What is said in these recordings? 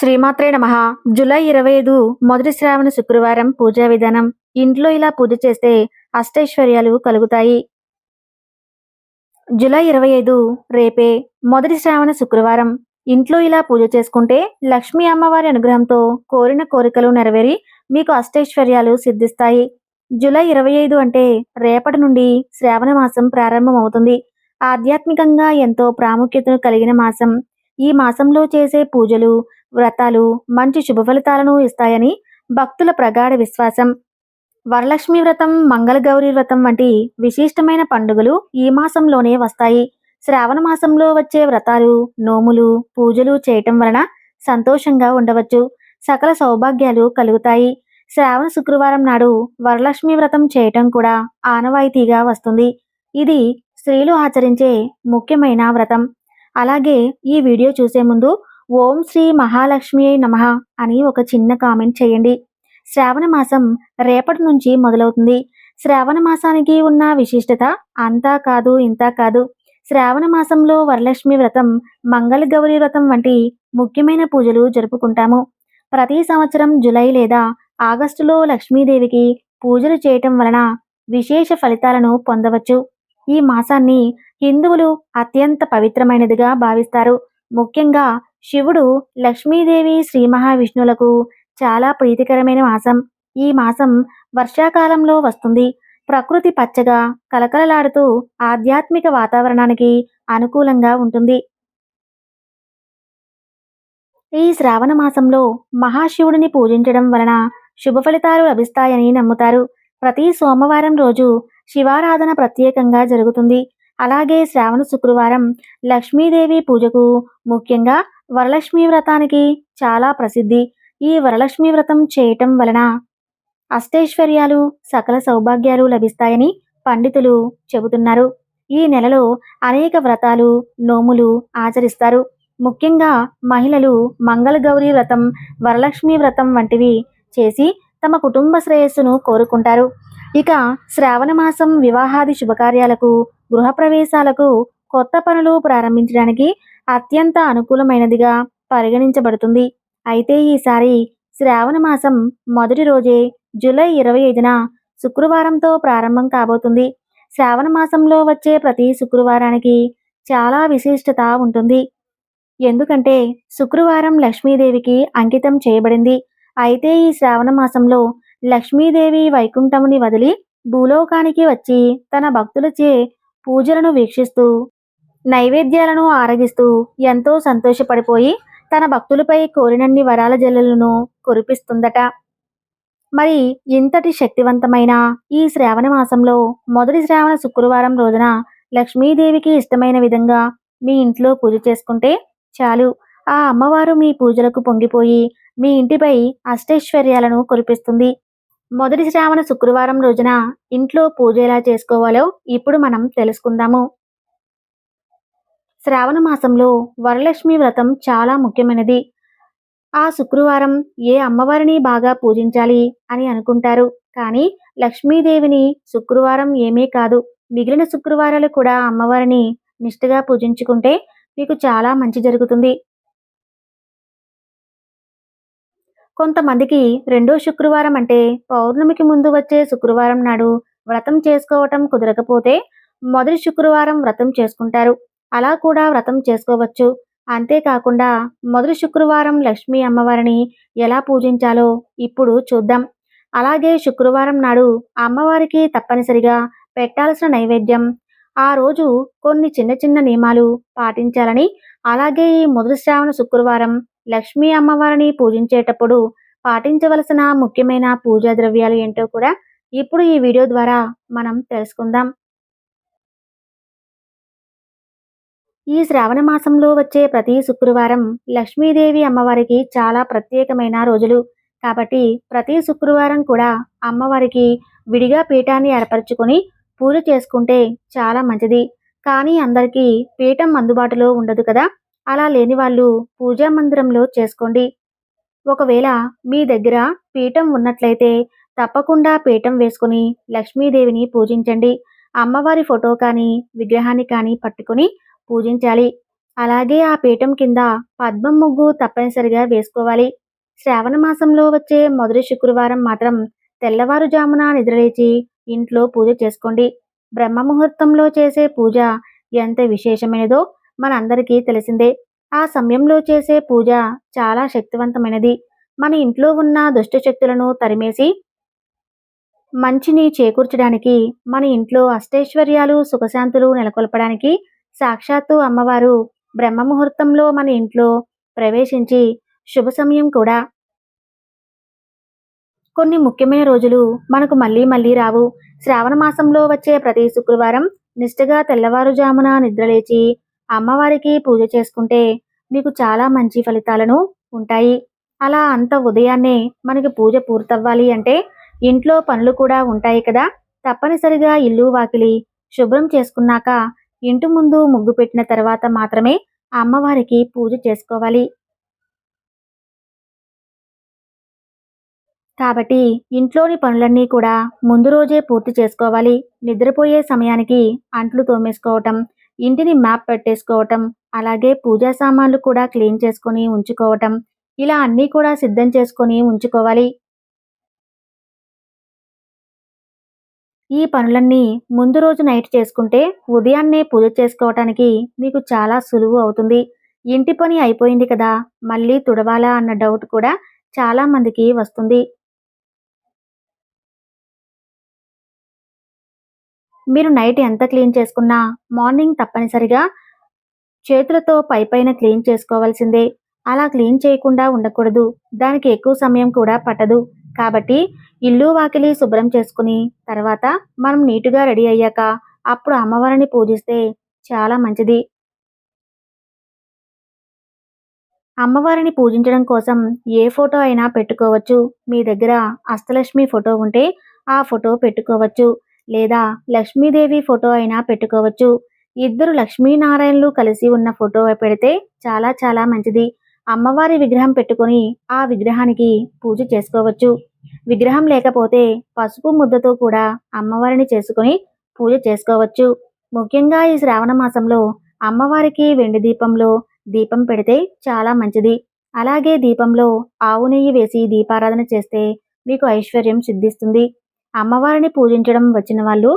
శ్రీమాత్రే నమ. జూలై ఇరవై ఐదు మొదటి శ్రావణ శుక్రవారం పూజా విధానం. ఇంట్లో ఇలా పూజ చేస్తే అష్టైశ్వర్యాలు కలుగుతాయి. జూలై ఇరవై ఐదు రేపే మొదటి శ్రావణ శుక్రవారం. ఇంట్లో ఇలా పూజ చేసుకుంటే లక్ష్మీ అమ్మవారి అనుగ్రహంతో కోరిన కోరికలు నెరవేరి మీకు అష్టైశ్వర్యాలు సిద్ధిస్తాయి. జూలై ఇరవై ఐదు అంటే రేపటి నుండి శ్రావణ మాసం ప్రారంభమవుతుంది. ఆధ్యాత్మికంగా ఎంతో ప్రాముఖ్యతను కలిగిన మాసం. ఈ మాసంలో చేసే పూజలు వ్రతాలు మంచి శుభ ఫలితాలను ఇస్తాయని భక్తుల ప్రగాఢ విశ్వాసం. వరలక్ష్మి వ్రతం మంగళగౌరి వ్రతం వంటి విశిష్టమైన పండుగలు ఈ మాసంలోనే వస్తాయి. శ్రావణ మాసంలో వచ్చే వ్రతాలు నోములు పూజలు చేయటం వలన సంతోషంగా ఉండవచ్చు. సకల సౌభాగ్యాలు కలుగుతాయి. శ్రావణ శుక్రవారం నాడు వరలక్ష్మి వ్రతం చేయటం కూడా ఆనవాయితీగా వస్తుంది. ఇది స్త్రీలు ఆచరించే ముఖ్యమైన వ్రతం. అలాగే ఈ వీడియో చూసే ముందు ఓం శ్రీ మహాలక్ష్మి నమ అని ఒక చిన్న కామెంట్ చేయండి. శ్రావణ మాసం రేపటి నుంచి మొదలవుతుంది. శ్రావణ మాసానికి ఉన్న విశిష్టత అంతా కాదు ఇంతా కాదు. శ్రావణ మాసంలో వరలక్ష్మి వ్రతం మంగళ గౌరీ వ్రతం వంటి ముఖ్యమైన పూజలు జరుపుకుంటాము. ప్రతి సంవత్సరం జులై లేదా ఆగస్టులో లక్ష్మీదేవికి పూజలు చేయటం వలన విశేష ఫలితాలను పొందవచ్చు. ఈ మాసాన్ని హిందువులు అత్యంత పవిత్రమైనదిగా భావిస్తారు. ముఖ్యంగా శివుడు లక్ష్మీదేవి శ్రీ మహావిష్ణువులకు చాలా ప్రీతికరమైన మాసం. ఈ మాసం వర్షాకాలంలో వస్తుంది. ప్రకృతి పచ్చగా కలకలలాడుతూ ఆధ్యాత్మిక వాతావరణానికి అనుకూలంగా ఉంటుంది. ఈ శ్రావణ మాసంలో మహాశివుడిని పూజించడం వలన శుభ ఫలితాలు లభిస్తాయని నమ్ముతారు. ప్రతి సోమవారం రోజు శివారాధన ప్రత్యేకంగా జరుగుతుంది. అలాగే శ్రావణ శుక్రవారం లక్ష్మీదేవి పూజకు ముఖ్యంగా వరలక్ష్మి వ్రతానికి చాలా ప్రసిద్ధి. ఈ వరలక్ష్మి వ్రతం చేయటం వలన అష్టైశ్వర్యాలు సకల సౌభాగ్యాలు లభిస్తాయని పండితులు చెబుతున్నారు. ఈ నెలలో అనేక వ్రతాలు నోములు ఆచరిస్తారు. ముఖ్యంగా మహిళలు మంగళగౌరి వ్రతం వరలక్ష్మి వ్రతం వంటివి చేసి తమ కుటుంబ శ్రేయస్సును కోరుకుంటారు. ఇక శ్రావణ మాసం వివాహాది శుభకార్యాలకు గృహప్రవేశాలకు కొత్త పనులు ప్రారంభించడానికి అత్యంత అనుకూలమైనదిగా పరిగణించబడుతుంది. అయితే ఈసారి శ్రావణ మాసం మొదటి రోజే జూలై ఇరవై ఐదున శుక్రవారంతో ప్రారంభం కాబోతుంది. శ్రావణ మాసంలో వచ్చే ప్రతి శుక్రవారానికి చాలా విశిష్టత ఉంటుంది. ఎందుకంటే శుక్రవారం లక్ష్మీదేవికి అంకితం చేయబడింది. అయితే ఈ శ్రావణ మాసంలో లక్ష్మీదేవి వైకుంఠముని వదిలి భూలోకానికి వచ్చి తన భక్తులచే పూజలను వీక్షిస్తూ నైవేద్యాలను ఆరగిస్తూ ఎంతో సంతోషపడిపోయి తన భక్తులపై కోరినన్ని వరాల జల్లులను కురిపిస్తుందట. మరి ఇంతటి శక్తివంతమైన ఈ శ్రావణ మాసంలో మొదటి శ్రావణ శుక్రవారం రోజున లక్ష్మీదేవికి ఇష్టమైన విధంగా మీ ఇంట్లో పూజ చేసుకుంటే చాలు. ఆ అమ్మవారు మీ పూజలకు పొంగిపోయి మీ ఇంటిపై అష్టైశ్వర్యాలను కురిపిస్తుంది. మొదటి శ్రావణ శుక్రవారం రోజున ఇంట్లో పూజ ఎలా చేసుకోవాలో ఇప్పుడు మనం తెలుసుకుందాము. శ్రావణ మాసంలో వరలక్ష్మి వ్రతం చాలా ముఖ్యమైనది. ఆ శుక్రవారం ఏ అమ్మవారిని బాగా పూజించాలి అని అనుకుంటారు. కానీ లక్ష్మీదేవిని శుక్రవారం ఏమీ కాదు. మిగిలిన శుక్రవారాలు కూడా అమ్మవారిని నిష్ఠగా పూజించుకుంటే మీకు చాలా మంచి జరుగుతుంది. కొంతమందికి రెండో శుక్రవారం అంటే పౌర్ణమికి ముందు వచ్చే శుక్రవారం నాడు వ్రతం చేసుకోవటం కుదరకపోతే మొదటి శుక్రవారం వ్రతం చేసుకుంటారు. అలా కూడా వ్రతం చేసుకోవచ్చు. అంతేకాకుండా మొదటి శుక్రవారం లక్ష్మీ అమ్మవారిని ఎలా పూజించాలో ఇప్పుడు చూద్దాం. అలాగే శుక్రవారం నాడు అమ్మవారికి తప్పనిసరిగా పెట్టాల్సిన నైవేద్యం. ఆ రోజు కొన్ని చిన్న చిన్న నియమాలు పాటించాలని అలాగే ఈ మొదటి శ్రావణ శుక్రవారం లక్ష్మీ అమ్మవారిని పూజించేటప్పుడు పాటించవలసిన ముఖ్యమైన పూజా ద్రవ్యాలు ఏంటో కూడా ఇప్పుడు ఈ వీడియో ద్వారా మనం తెలుసుకుందాం. ఈ శ్రావణ మాసంలో వచ్చే ప్రతి శుక్రవారం లక్ష్మీదేవి అమ్మవారికి చాలా ప్రత్యేకమైన రోజులు. కాబట్టి ప్రతి శుక్రవారం కూడా అమ్మవారికి విడిగా పీఠాన్ని ఏర్పరచుకొని పూజ చేసుకుంటే చాలా మంచిది. కానీ అందరికీ పీఠం అందుబాటులో ఉండదు కదా. అలా లేని వాళ్ళు పూజా మందిరంలో చేసుకోండి. ఒకవేళ మీ దగ్గర పీఠం ఉన్నట్లయితే తప్పకుండా పీఠం వేసుకుని లక్ష్మీదేవిని పూజించండి. అమ్మవారి ఫోటో కానీ విగ్రహాన్ని కానీ పట్టుకొని పూజించాలి. అలాగే ఆ పీఠం కింద పద్మం ముగ్గు తప్పనిసరిగా వేసుకోవాలి. శ్రావణ మాసంలో వచ్చే మొదటి శుక్రవారం మాత్రం తెల్లవారుజామున నిద్రలేచి ఇంట్లో పూజ చేసుకోండి. బ్రహ్మ ముహూర్తంలో చేసే పూజ ఎంత విశేషమైనదో మనందరికీ తెలిసిందే ఆ సమయంలో చేసే పూజ చాలా శక్తివంతమైనది. మన ఇంట్లో ఉన్న దుష్టశక్తులను తరిమేసి మంచిని చేకూర్చడానికి మన ఇంట్లో అష్టైశ్వర్యాలు సుఖశాంతులు నెలకొల్పడానికి సాక్షాత్తు అమ్మవారు బ్రహ్మ ముహూర్తంలో మన ఇంట్లో ప్రవేశించి శుభ సమయం కూడా. కొన్ని ముఖ్యమైన రోజులు మనకు మళ్ళీ మళ్ళీ రావు. శ్రావణ మాసంలో వచ్చే ప్రతి శుక్రవారం నిష్ఠగా తెల్లవారుజామున నిద్రలేచి అమ్మవారికి పూజ చేసుకుంటే మీకు చాలా మంచి ఫలితాలను ఉంటాయి. అలా అంత ఉదయాన్నే మనకి పూజ పూర్తవ్వాలి అంటే ఇంట్లో పనులు కూడా ఉంటాయి కదా. తప్పనిసరిగా ఇల్లు వాకిలి శుభ్రం చేసుకున్నాక ఇంటి ముందు ముగ్గు పెట్టిన తర్వాత మాత్రమే అమ్మవారికి పూజ చేసుకోవాలి. కాబట్టి ఇంట్లోని పనులన్నీ కూడా ముందు రోజే పూర్తి చేసుకోవాలి. నిద్రపోయే సమయానికి అంట్లు తోమేసుకోవటం ఇంటిని మ్యాప్ పెట్టేసుకోవటం అలాగే పూజా సామాన్లు కూడా క్లీన్ చేసుకొని ఉంచుకోవటం ఇలా అన్నీ కూడా సిద్ధం చేసుకొని ఉంచుకోవాలి. ఈ పనులన్నీ ముందు రోజు నైట్ చేసుకుంటే ఉదయాన్నే పూజ చేసుకోవటానికి మీకు చాలా సులువు అవుతుంది. ఇంటి పని అయిపోయింది కదా మళ్ళీ తుడవాలా అన్న డౌట్ కూడా చాలా మందికి వస్తుంది. మీరు నైట్ ఎంత క్లీన్ చేసుకున్నా మార్నింగ్ తప్పనిసరిగా చేతులతో పైపైన క్లీన్ చేసుకోవాల్సిందే. అలా క్లీన్ చేయకుండా ఉండకూడదు. దానికి ఎక్కువ సమయం కూడా పట్టదు. కాబట్టి ఇల్లు వాకిలి శుభ్రం చేసుకుని తర్వాత మనం నీటుగా రెడీ అయ్యాక అప్పుడు అమ్మవారిని పూజిస్తే చాలా మంచిది. అమ్మవారిని పూజించడం కోసం ఏ ఫోటో అయినా పెట్టుకోవచ్చు. మీ దగ్గర అష్టలక్ష్మి ఫోటో ఉంటే ఆ ఫోటో పెట్టుకోవచ్చు. లేదా లక్ష్మీదేవి ఫోటో అయినా పెట్టుకోవచ్చు. ఇద్దరు లక్ష్మీనారాయణలు కలిసి ఉన్న ఫోటో పెడితే చాలా చాలా మంచిది. అమ్మవారి విగ్రహం పెట్టుకొని ఆ విగ్రహానికి పూజ చేసుకోవచ్చు. విగ్రహం లేకపోతే పసుపు ముద్దతో కూడా అమ్మవారిని చేసుకొని పూజ చేసుకోవచ్చు. ముఖ్యంగా ఈ శ్రావణ మాసంలో అమ్మవారికి వెండి దీపంలో దీపం పెడితే చాలా మంచిది. అలాగే దీపంలో ఆవు నెయ్యి వేసి దీపారాధన చేస్తే మీకు ఐశ్వర్యం సిద్ధిస్తుంది. అమ్మవారిని పూజించడం వచ్చిన వాళ్ళు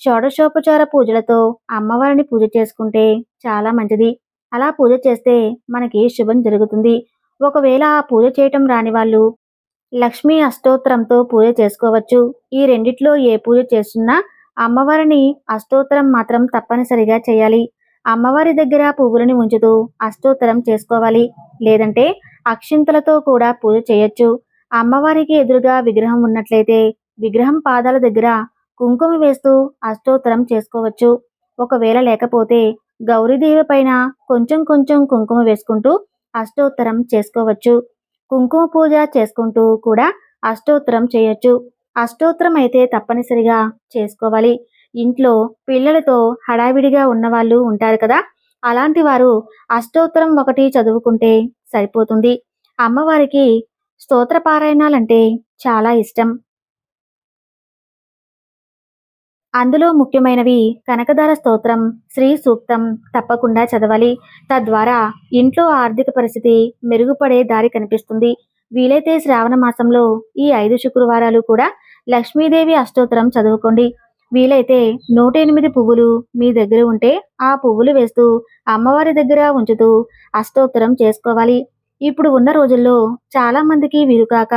షోడశోపచార పూజలతో అమ్మవారిని పూజ చేసుకుంటే చాలా మంచిది. అలా పూజ చేస్తే మనకి శుభం జరుగుతుంది. ఒకవేళ ఆ పూజ చేయటం రాని వాళ్ళు లక్ష్మీ అష్టోత్తరంతో పూజ చేసుకోవచ్చు. ఈ రెండిట్లో ఏ పూజ చేస్తున్నా అమ్మవారిని అష్టోత్తరం మాత్రం తప్పనిసరిగా చేయాలి. అమ్మవారి దగ్గర పువ్వులని ఉంచుతూ అష్టోత్తరం చేసుకోవాలి. లేదంటే అక్షింతలతో కూడా పూజ చేయొచ్చు. అమ్మవారికి ఎదురుగా విగ్రహం ఉన్నట్లయితే విగ్రహం పాదాల దగ్గర కుంకుమ వేస్తూ అష్టోత్తరం చేసుకోవచ్చు. ఒకవేళ లేకపోతే గౌరీదేవి పైన కొంచెం కొంచెం కుంకుమ వేసుకుంటూ అష్టోత్తరం చేసుకోవచ్చు. కుంకుమ పూజ చేసుకుంటూ కూడా అష్టోత్తరం చేయొచ్చు. అష్టోత్తరం అయితే తప్పనిసరిగా చేసుకోవాలి. ఇంట్లో పిల్లలతో హడావిడిగా ఉన్నవాళ్ళు ఉంటారు కదా అలాంటి వారు అష్టోత్తరం ఒకటి చదువుకుంటే సరిపోతుంది. అమ్మవారికి స్తోత్ర పారాయణాలంటే చాలా ఇష్టం. అందులో ముఖ్యమైనవి కనకదార స్తోత్రం శ్రీ సూక్తం తప్పకుండా చదవాలి. తద్వారా ఇంట్లో ఆర్థిక పరిస్థితి మెరుగుపడే దారి కనిపిస్తుంది. వీలైతే శ్రావణ మాసంలో ఈ ఐదు శుక్రవారాలు కూడా లక్ష్మీదేవి అష్టోత్తరం చదువుకోండి. వీలైతే నూట ఎనిమిది పువ్వులు మీ దగ్గర ఉంటే ఆ పువ్వులు వేస్తూ అమ్మవారి దగ్గర ఉంచుతూ అష్టోత్తరం చేసుకోవాలి. ఇప్పుడు ఉన్న రోజుల్లో చాలా మందికి వీరుకాక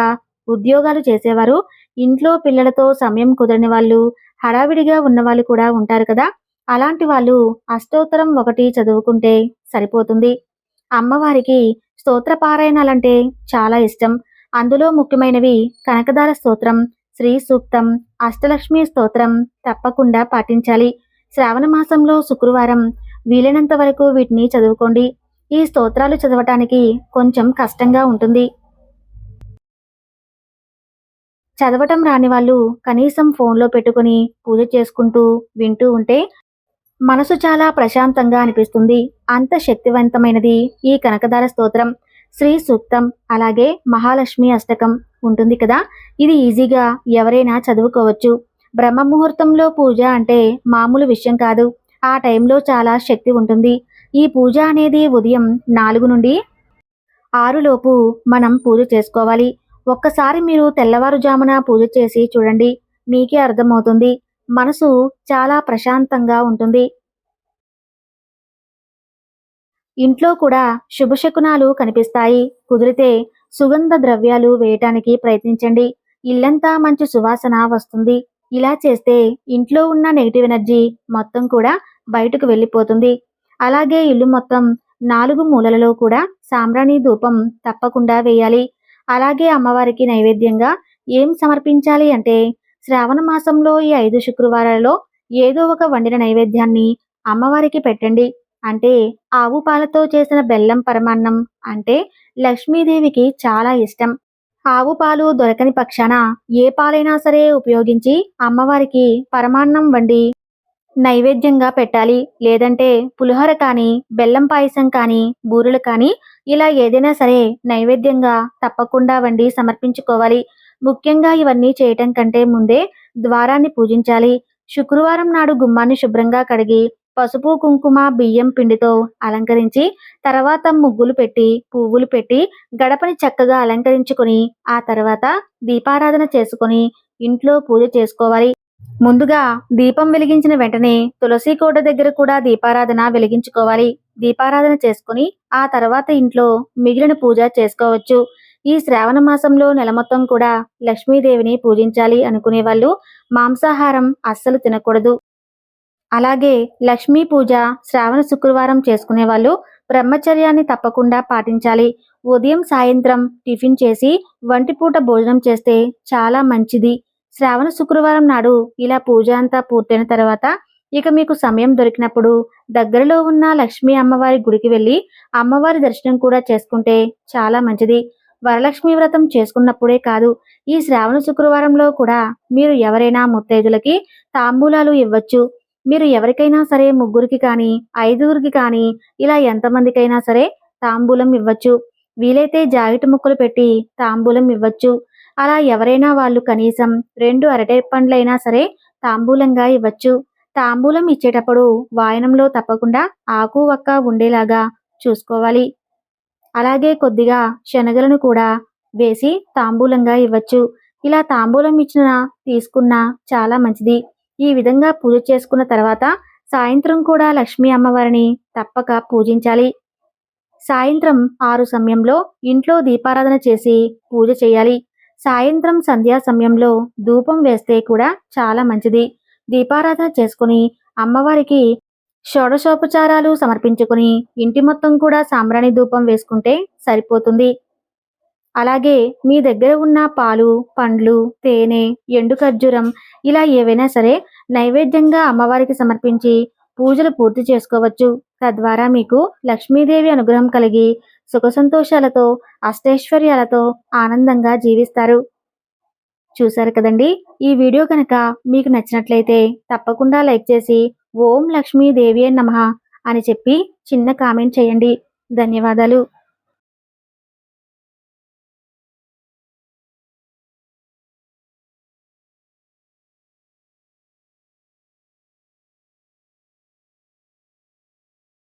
ఉద్యోగాలు చేసేవారు ఇంట్లో పిల్లలతో సమయం కుదరని వాళ్ళు హడావిడిగా ఉన్నవాళ్ళు కూడా ఉంటారు కదా. అలాంటి వాళ్ళు అష్టోత్తరం ఒకటి చదువుకుంటే సరిపోతుంది. అమ్మవారికి స్తోత్రపారాయణాలంటే చాలా ఇష్టం. అందులో ముఖ్యమైనవి కనకదార స్తోత్రం శ్రీ సూక్తం అష్టలక్ష్మి స్తోత్రం తప్పకుండా పాటించాలి. శ్రావణ మాసంలో శుక్రవారం వీలైనంత వరకు వీటిని చదువుకోండి. ఈ స్తోత్రాలు చదవటానికి కొంచెం కష్టంగా ఉంటుంది. చదవటం రాని వాళ్ళు కనీసం ఫోన్లో పెట్టుకుని పూజ చేసుకుంటూ వింటూ ఉంటే మనసు చాలా ప్రశాంతంగా అనిపిస్తుంది. అంత శక్తివంతమైనది ఈ కనకదార స్తోత్రం. శ్రీ సూక్తం అలాగే మహాలక్ష్మి అష్టకం ఉంటుంది కదా? ఇది ఈజీగా ఎవరైనా చదువుకోవచ్చు. బ్రహ్మ ముహూర్తంలో పూజ అంటే మామూలు విషయం కాదు. ఆ టైంలో చాలా శక్తి ఉంటుంది. ఈ పూజ అనేది ఉదయం నాలుగు నుండి ఆరులోపు మనం పూజ చేసుకోవాలి. ఒక్కసారి మీరు తెల్లవారుజామున పూజ చేసి చూడండి మీకే అర్థమవుతుంది. మనసు చాలా ప్రశాంతంగా ఉంటుంది. ఇంట్లో కూడా శుభశకునాలు కనిపిస్తాయి. కుదిరితే సుగంధ ద్రవ్యాలు వేయటానికి ప్రయత్నించండి. ఇల్లంతా మంచి సువాసన వస్తుంది. ఇలా చేస్తే ఇంట్లో ఉన్న నెగిటివ్ ఎనర్జీ మొత్తం కూడా బయటకు వెళ్ళిపోతుంది. అలాగే ఇల్లు మొత్తం నాలుగు మూలలలో కూడా సాంబ్రాణి ధూపం తప్పకుండా వేయాలి. అలాగే అమ్మవారికి నైవేద్యంగా ఏం సమర్పించాలి అంటే శ్రావణ మాసంలో ఈ ఐదు శుక్రవారాలలో ఏదో ఒక వండిన నైవేద్యాన్ని అమ్మవారికి పెట్టండి. అంటే ఆవు పాలతో చేసిన బెల్లం పరమాన్నం అంటే లక్ష్మీదేవికి చాలా ఇష్టం. ఆవు పాలు దొరకని పక్షాన ఏ పాలైనా సరే ఉపయోగించి అమ్మవారికి పరమాన్నం వండి నైవేద్యంగా పెట్టాలి. లేదంటే పులిహోర కానీ బెల్లం పాయసం కానీ బూరెలు కానీ ఇలా ఏదైనా సరే నైవేద్యంగా తప్పకుండా వండి సమర్పించుకోవాలి. ముఖ్యంగా ఇవన్నీ చేయటం కంటే ముందే ద్వారాన్ని పూజించాలి. శుక్రవారం నాడు గుమ్మాన్ని శుభ్రంగా కడిగి పసుపు కుంకుమ బియ్యం పిండితో అలంకరించి తర్వాత ముగ్గులు పెట్టి పువ్వులు పెట్టి గడపని చక్కగా అలంకరించుకొని ఆ తర్వాత దీపారాధన చేసుకొని ఇంట్లో పూజ చేసుకోవాలి. ముందుగా దీపం వెలిగించిన వెంటనే తులసి కోట దగ్గర కూడా దీపారాధన వెలిగించుకోవాలి. దీపారాధన చేసుకుని ఆ తర్వాత ఇంట్లో మిగిలిన పూజ చేసుకోవచ్చు. ఈ శ్రావణ మాసంలో నెల మొత్తం కూడా లక్ష్మీదేవిని పూజించాలి అనుకునే వాళ్ళు మాంసాహారం అస్సలు తినకూడదు. అలాగే లక్ష్మీ పూజ శ్రావణ శుక్రవారం చేసుకునే వాళ్ళు బ్రహ్మచర్యాన్ని తప్పకుండా పాటించాలి. ఉదయం సాయంత్రం టిఫిన్ చేసి వంటిపూట భోజనం చేస్తే చాలా మంచిది. శ్రావణ శుక్రవారం నాడు ఇలా పూజ అంతా పూర్తయిన తర్వాత ఇక మీకు సమయం దొరికినప్పుడు దగ్గరలో ఉన్న లక్ష్మీ అమ్మవారి గుడికి వెళ్ళి అమ్మవారి దర్శనం కూడా చేసుకుంటే చాలా మంచిది. వరలక్ష్మి వ్రతం చేసుకున్నప్పుడే కాదు ఈ శ్రావణ శుక్రవారంలో కూడా మీరు ఎవరైనా ముత్తైదులకి తాంబూలాలు ఇవ్వచ్చు. మీరు ఎవరికైనా సరే ముగ్గురికి కానీ ఐదుగురికి కానీ ఇలా ఎంతమందికైనా సరే తాంబూలం ఇవ్వచ్చు. వీలైతే జాకెట్ ముక్కలు పెట్టి తాంబూలం ఇవ్వచ్చు. అలా ఎవరైనా వాళ్ళు కనీసం రెండు అరటి పండ్లైనా సరే తాంబూలంగా ఇవ్వచ్చు. తాంబూలం ఇచ్చేటప్పుడు వాయనంలో తప్పకుండా ఆకు వక్క ఉండేలాగా చూసుకోవాలి. అలాగే కొద్దిగా శనగలను కూడా వేసి తాంబూలంగా ఇవ్వచ్చు. ఇలా తాంబూలం ఇచ్చిన తీసుకున్నా చాలా మంచిది. ఈ విధంగా పూజ చేసుకున్న తర్వాత సాయంత్రం కూడా లక్ష్మీ అమ్మవారిని తప్పక పూజించాలి. సాయంత్రం ఆరు సమయంలో ఇంట్లో దీపారాధన చేసి పూజ చేయాలి. సాయంత్రం సంధ్యా సమయంలో ధూపం వేస్తే కూడా చాలా మంచిది. దీపారాధన చేసుకుని అమ్మవారికి షోడశోపచారాలు సమర్పించుకుని ఇంటి మొత్తం కూడా సాంబ్రాణి ధూపం వేసుకుంటే సరిపోతుంది. అలాగే మీ దగ్గర ఉన్న పాలు పండ్లు తేనె ఎండు ఖర్జూరం ఇలా ఏవైనా సరే నైవేద్యంగా అమ్మవారికి సమర్పించి పూజలు పూర్తి చేసుకోవచ్చు. తద్వారా మీకు లక్ష్మీదేవి అనుగ్రహం కలిగి సుఖ సంతోషాలతో అష్టైశ్వర్యాలతో ఆనందంగా జీవిస్తారు. చూశారు కదండి? ఈ వీడియో కనుక మీకు నచ్చినట్లయితే తప్పకుండా లైక్ చేసి ఓం లక్ష్మీదేవి నమః అని చెప్పి చిన్న కామెంట్ చేయండి. ధన్యవాదాలు.